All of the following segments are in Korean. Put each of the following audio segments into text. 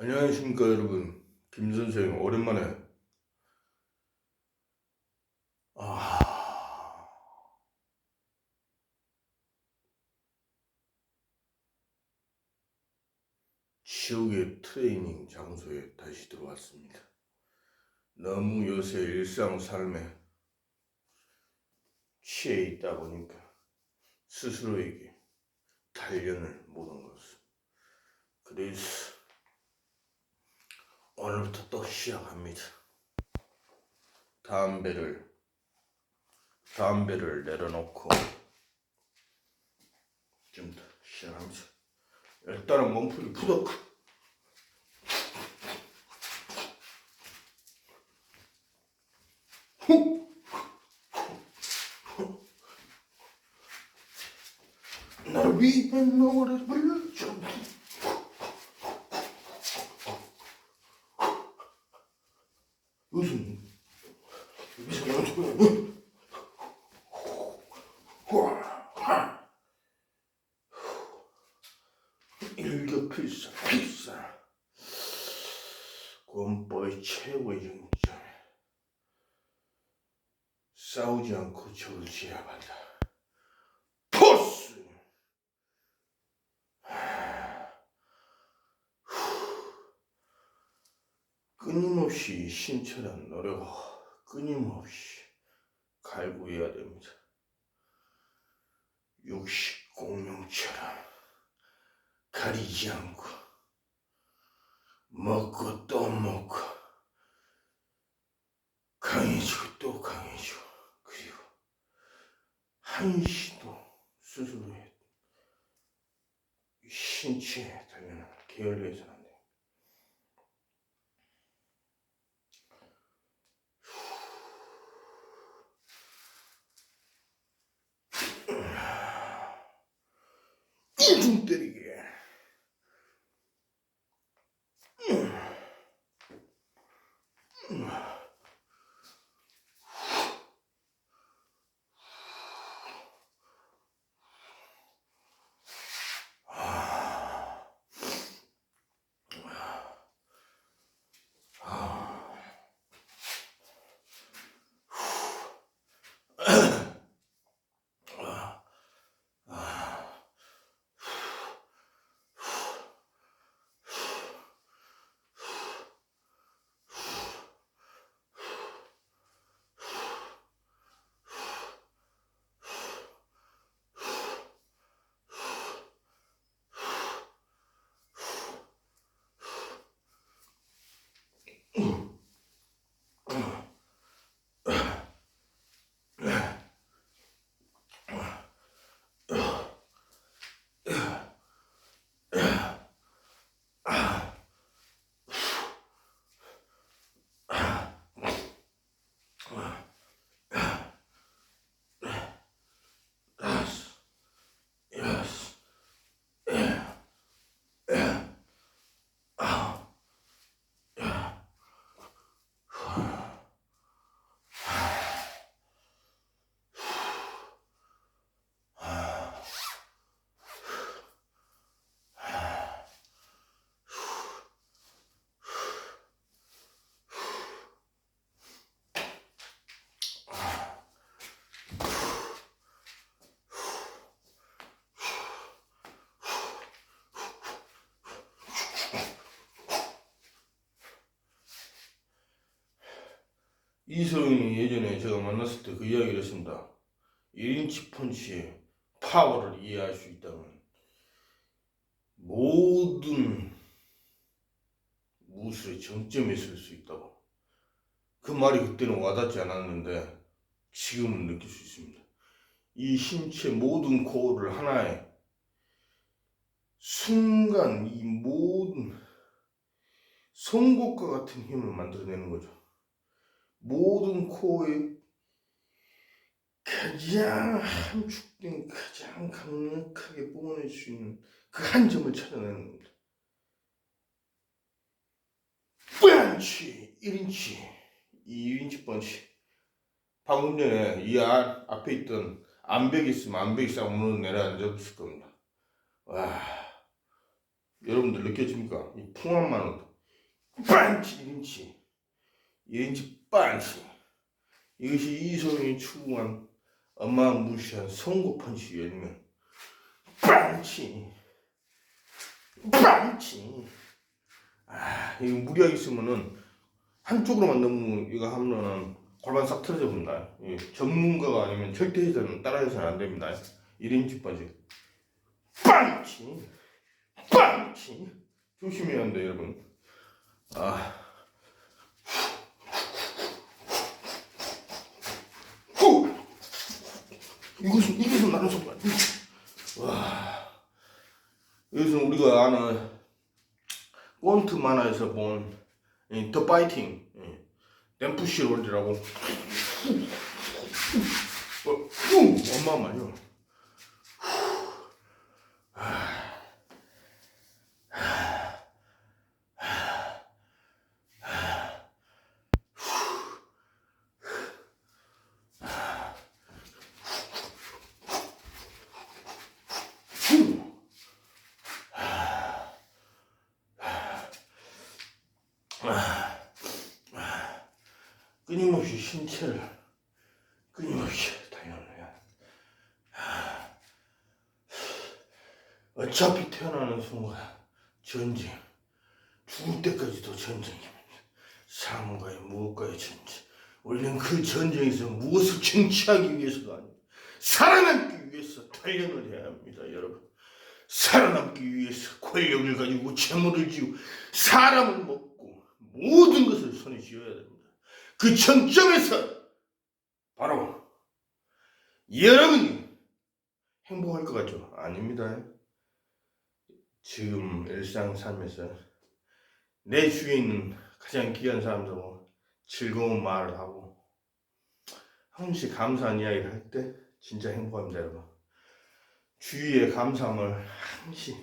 안녕하십니까 여러분. 김선생 오랜만에. 아. 지옥의 트레이닝 장소에 다시 들어왔습니다. 너무 요새 일상 삶에 취해 있다 보니까 스스로에게 단련을 못한 것을. 그래서 오늘부터 또 시작합니다. 담배를 담배를 내려놓고 좀 더 시작합니다. 일단은 몸풀이. 훅. 나를 위해 노래 불러 무슨 연습을 일격필사 필사 권법의 최고의 정점 싸우지 않고 적을 제압한다 포스 끊임없이 신철한 노력을 끊임없이 갈구해야 됩니다. 육식 공룡처럼 가리지 않고 먹고 또 먹고 강해지고 또 강해지고 그리고 한시도 스스로의 신체에 달려는 게을리해서는 이소영이 예전에 제가 만났을 때 그 이야기를 했습니다. 1인치 펀치의 파워를 이해할 수 있다면 모든 무술의 정점에 있을 수 있다고. 그 말이 그때는 와닿지 않았는데 지금은 느낄 수 있습니다. 이 신체 모든 코어를 하나의 순간 이 모든 송곳과 같은 힘을 만들어내는 거죠. 모든 코어에 가장 함축된 가장 강력하게 뿜어낼 수 있는 그 한 점을 찾아내는 겁니다. 펀치 1인치 이 1인치 펀치 방금 전에 이 안, 앞에 있던 암벽이 있으면 암벽이 싹 무너내려 앉았을 겁니다. 와 여러분들 느껴집니까? 이 풍압만으로도 펀치 1인치 1인치 펀치 이것이 이소영이 추구한 엄마 무시한 송곳 펀치 열면 펀치 펀치 아 이거 무리하게 쓰면은 한쪽으로만 너무 이거 하면은 골반 싹 틀어져 봅니다. 예, 전문가가 아니면 절대 해서는 따라해서는 안 됩니다. 1인치 펀치 펀치 펀치 조심해야 한다 여러분. 아 이것은 이것은 나는 아니야. 와 이것은 우리가 아는 꼰트 만화에서 본 더 파이팅 예. 댐프시 롤이라고 어, 후! 엄마만요 신체를 끊임없이 단련해야 어차피 태어나는 순간 전쟁 죽을 때까지도 전쟁입니다. 사람과의 무엇과의 전쟁. 우리는 그 전쟁에서 무엇을 쟁취하기 위해서가 아닙니다 살아남기 위해서 단련을 해야 합니다 여러분. 살아남기 위해서 권력을 가지고 재물을 지고 사람을 먹고 모든 것을 손에 쥐어야 됩니다 그 정점에서 바로 여러분이 행복할 것 같죠? 아닙니다. 지금 일상 삶에서 내 주위에 있는 가장 귀한 사람들하고 즐거운 말을 하고 한 번씩 감사한 이야기를 할 때 진짜 행복합니다, 여러분. 주위의 감사함을 한 번씩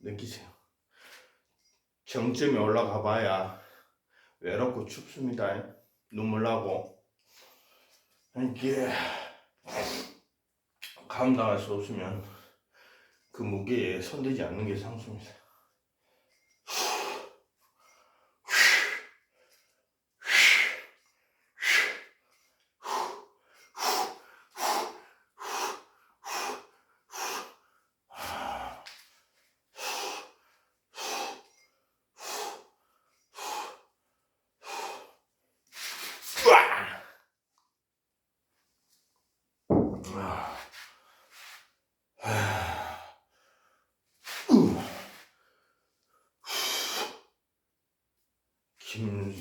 느끼세요. 정점에 올라가 봐야 외롭고 춥습니다. 눈물 나고 이게 감당할 수 없으면 그 무게에 손대지 않는 게 상수입니다.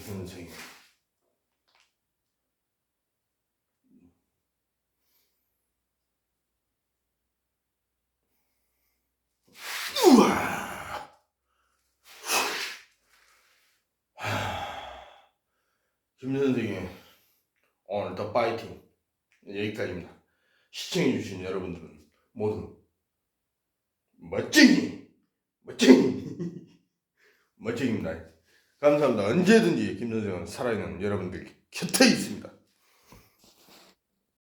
김 선생님. 우와. 김 선생님 오늘 더 파이팅 여기까지입니다. 시청해주신 여러분들은 모두 멋쟁이 멋쟁이 멋쟁입니다. 감사합니다. 언제든지 김 선생은 살아있는 여러분들 곁에 있습니다.